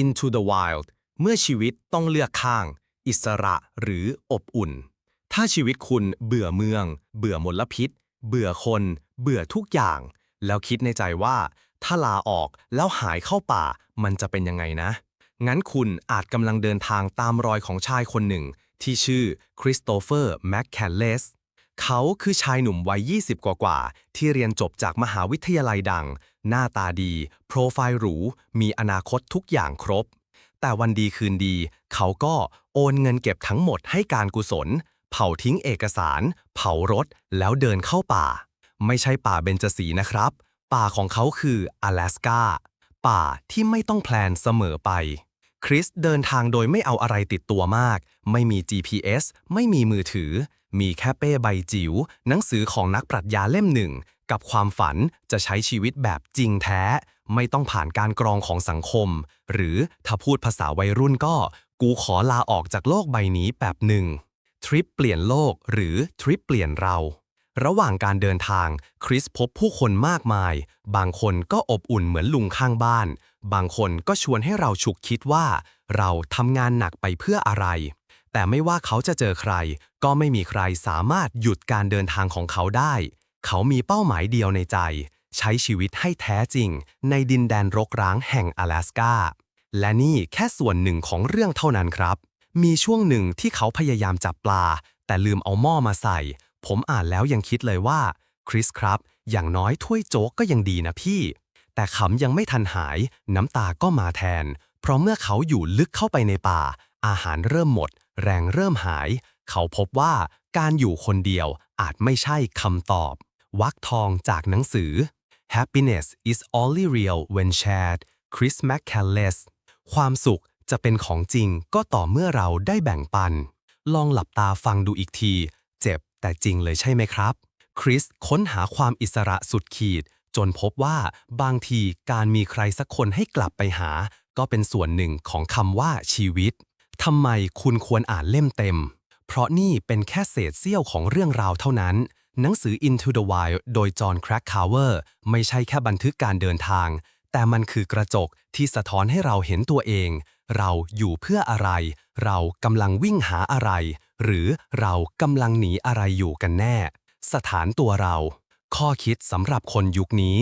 Into the Wild เมื่อชีวิตต้องเลือกข้าง อิสระหรืออบอุ่น ถ้าชีวิตคุณเบื่อเมือง เบื่อมลพิษ เบื่อคน เบื่อทุกอย่าง แล้วคิดในใจว่า ถ้าลาออกแล้วหายเข้าป่า มันจะเป็นยังไงนะ งั้นคุณอาจกำลังเดินทางตามรอยของชายคนหนึ่ง ที่ชื่อคริสโตเฟอร์แมคแคนเลสเขาคือชายหนุ่มวัย 20 กว่าๆที่เรียนจบจากมหาวิทยาลัยดัง หน้าตาดี โปรไฟล์หรู มีอนาคตทุกอย่างครบ แต่วันดีคืนดี เขาก็โอนเงินเก็บทั้งหมดให้การกุศล เผาทิ้งเอกสาร เผารถ แล้วเดินเข้าป่า ไม่ใช่ป่าเบญจสีนะครับ ป่าของเขาคืออ阿拉สกาป่าที่ไม่ต้องแพลนเสมอไป คริสเดินทางโดยไม่เอาอะไรติดตัวมาก ไม่มี GPS ไม่มีมือถือ มีแค่เป้ใบจิ๋วหนังสือของนักปรัชญาเล่มหนึ่ง กับความฝันจะใช้ชีวิตแบบจริงแท้ ไม่ต้องผ่านการกรองของสังคม หรือถ้าพูดภาษาวัยรุ่นก็ กูขอลาออกจากโลกใบนี้แบบหนึ่งทริปเปลี่ยนโลกหรือทริปเปลี่ยนเรา ระหว่างการเดินทาง คริสพบผู้คนมากมาย บางคนก็อบอุ่นเหมือนลุงข้างบ้าน บางคนก็ชวนให้เราฉุกคิดว่า เราทำงานหนักไปเพื่ออะไร แต่ไม่ว่าเขาจะเจอใคร ก็ไม่มีใครสามารถหยุดการเดินทางของเขาได้ เขามีเป้าหมายเดียวในใจ ใช้ชีวิตให้แท้จริง ในดินแดนรกร้างแห่ง阿拉สกาและนี่แค่ส่วนหนึ่งของเรื่องเท่านั้นครับ มีช่วงหนึ่งที่เขาพยายามจับปลา แต่ลืมเอาหม้อมาใส่ ผมอ่านแล้วยังคิดเลยว่า คริสครับ อย่างน้อยถ้วยโจ๊กก็ยังดีนะพี่ แต่ขำยังไม่ทันหาย น้ำตาก็มาแทน เพราะเมื่อเขาอยู่ลึกเข้าไปในป่า อาหารเริ่มหมด แรงเริ่มหาย เขาพบว่าการอยู่คนเดียวอาจไม่ใช่คำตอบ วักทองจากหนังสือ Happiness is only real when shared Chris McCandless ความสุขจะเป็นของจริงก็ต่อเมื่อเราได้แบ่งปัน ลองหลับตาฟังดูอีกที เจ็บแต่จริงเลยใช่ไหมครับ คริสค้นหาความอิสระสุดขีด จนพบว่าบางทีการมีใครสักคนให้กลับไปหา ก็เป็นส่วนหนึ่งของคำว่าชีวิตทำไมคุณควรอ่านเล่มเต็ม เพราะนี่เป็นแค่เศษเสี้ยวของเรื่องราวเท่านั้น หนังสือ Into the Wild โดยจอห์นแครกคาวเวอร์ไม่ใช่แค่บันทึกการเดินทาง แต่มันคือกระจกที่สะท้อนให้เราเห็นตัวเอง เราอยู่เพื่ออะไร เรากำลังวิ่งหาอะไร หรือเรากำลังหนีอะไรอยู่กันแน่ สถานตัวเรา ข้อคิดสำหรับคนยุคนี้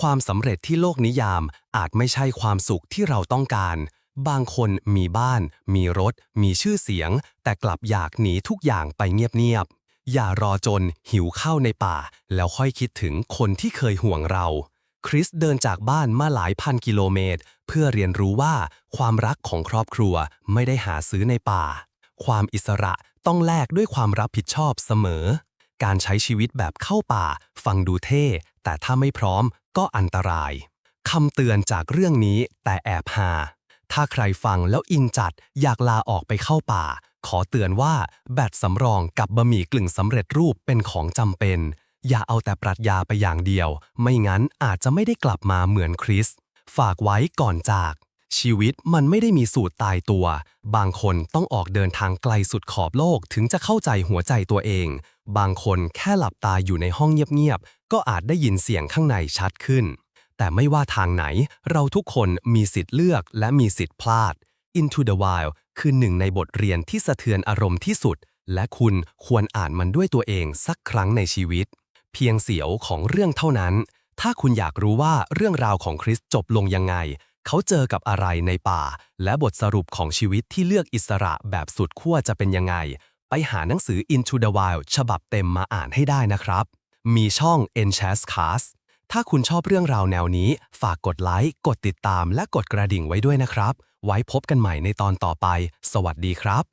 ความสำเร็จที่โลกนิยามอาจไม่ใช่ความสุขที่เราต้องการบางคนมีบ้าน มีรถ มีชื่อเสียง แต่กลับอยากหนีทุกอย่างไปเงียบ อย่ารอจนหิวข้าวในป่า แล้วค่อยคิดถึงคนที่เคยห่วงเรา คริสเดินจากบ้านมาหลายพันกิโลเมตร เพื่อเรียนรู้ว่าความรักของครอบครัวไม่ได้หาซื้อในป่า ความอิสระต้องแลกด้วยความรับผิดชอบเสมอ การใช้ชีวิตแบบเข้าป่า ฟังดูเท่ แต่ถ้าไม่พร้อมก็อันตรายคำเตือนจากเรื่องนี้แต่แอบหาถ้าใครฟังแล้วอินจัดอยากลาออกไปเข้าป่า ขอเตือนว่าแบตสำรองกับบะหมี่กลึ่งสำเร็จรูปเป็นของจำเป็น อย่าเอาแต่ปรัชญาไปอย่างเดียว ไม่งั้นอาจจะไม่ได้กลับมาเหมือนคริส ฝากไว้ก่อนจาก ชีวิตมันไม่ได้มีสูตรตายตัว บางคนต้องออกเดินทางไกลสุดขอบโลกถึงจะเข้าใจหัวใจตัวเอง บางคนแค่หลับตาอยู่ในห้องเงียบๆ ก็อาจได้ยินเสียงข้างในชัดขึ้น แต่ไม่ว่าทางไหน เราทุกคนมีสิทธิ์เลือกและมีสิทธิ์พลาด Into the Wild คือหนึ่งในบทเรียนที่สะเทือนอารมณ์ที่สุด และคุณควรอ่านมันด้วยตัวเองสักครั้งในชีวิต เพียงเสียวของเรื่องเท่านั้น ถ้าคุณอยากรู้ว่าเรื่องราวของคริสจบลงยังไง เขาเจอกับอะไรในป่า และบทสรุปของชีวิตที่เลือกอิสระแบบสุดขั้วจะเป็นยังไง ไปหาหนังสือ Into the Wild ฉบับเต็มมาอ่านให้ได้นะครับ มีช่อง Enchant Cast ถ้าคุณชอบเรื่องราวแนวนี้ ฝากกดไลค์ กดติดตาม และกดกระดิ่งไว้ด้วยนะครับ ไว้พบกันใหม่ในตอนต่อไป สวัสดีครับ